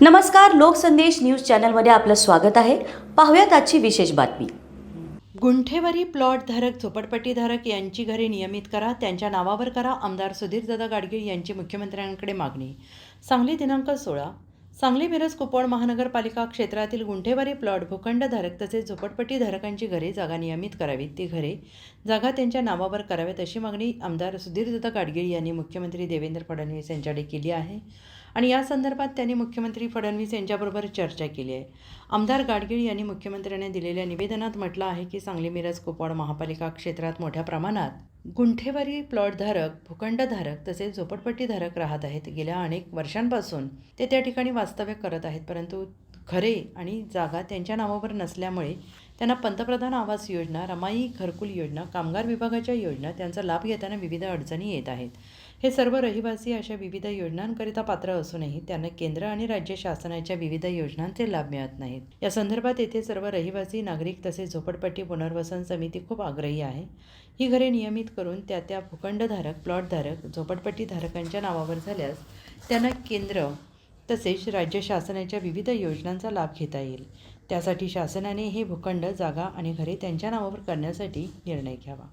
नमस्कार लोकसंदेश न्यूज चॅनलमध्ये आपलं स्वागत आहे. पाहूयात आजची विशेष बातमी. गुंठेवारी प्लॉट धारक झोपडपट्टीधारक यांची घरे नियमित करा त्यांच्या नावावर करा आमदार सुधीरदादा गाडगीळ यांची मुख्यमंत्र्यांकडे मागणी. सांगली दिनांक सोळा. सांगली मिरज कुपवाड महानगरपालिका क्षेत्रातील गुंठेवारी प्लॉट भूखंडधारक तसेच झोपडपट्टीधारकांची घरे जागा नियमित करावीत. ती घरे जागा त्यांच्या नावावर कराव्यात अशी मागणी आमदार सुधीरदत्त गाडगीळ यांनी मुख्यमंत्री देवेंद्र फडणवीस यांच्याकडे केली आहे आणि या संदर्भात त्यांनी मुख्यमंत्री फडणवीस यांच्याबरोबर चर्चा केली आहे. आमदार गाडगीळ यांनी मुख्यमंत्र्यांनी दिलेल्या निवेदनात म्हटलं आहे की सांगली मिरज कुपवाड महापालिका क्षेत्रात मोठ्या प्रमाणात गुंठेवारी प्लॉटधारक भूखंडधारक तसेच झोपडपट्टीधारक राहत आहेत. गेल्या अनेक वर्षांपासून ते त्या ठिकाणी वास्तव्य करत आहेत परंतु घरे आणि जागा त्यांच्या नावावर नसल्यामुळे त्यांना पंतप्रधान आवास योजना रमाई घरकुल योजना कामगार विभागाच्या योजना त्यांचा लाभ घेताना विविध अडचणी येत आहेत. हे सर्व रहिवासी अशा विविध योजनांकरिता पात्र असूनही त्यांना केंद्र आणि राज्य शासनाच्या विविध योजनांचे लाभ मिळत नाहीत. या संदर्भात येथे सर्व रहिवासी नागरिक तसेच झोपडपट्टी पुनर्वसन समिती खूप आग्रही आहे. ही घरे नियमित करून त्या त्या भूखंडधारक प्लॉटधारक झोपडपट्टीधारकांच्या नावावर झाल्यास त्यांना केंद्र तसेच राज्य शासनाच्या विविध योजनांचा लाभ घेता येईल. त्यासाठी शासनाने हे भूखंड जागा आणि घरे त्यांच्या नावावर करण्यासाठी निर्णय घ्यावा.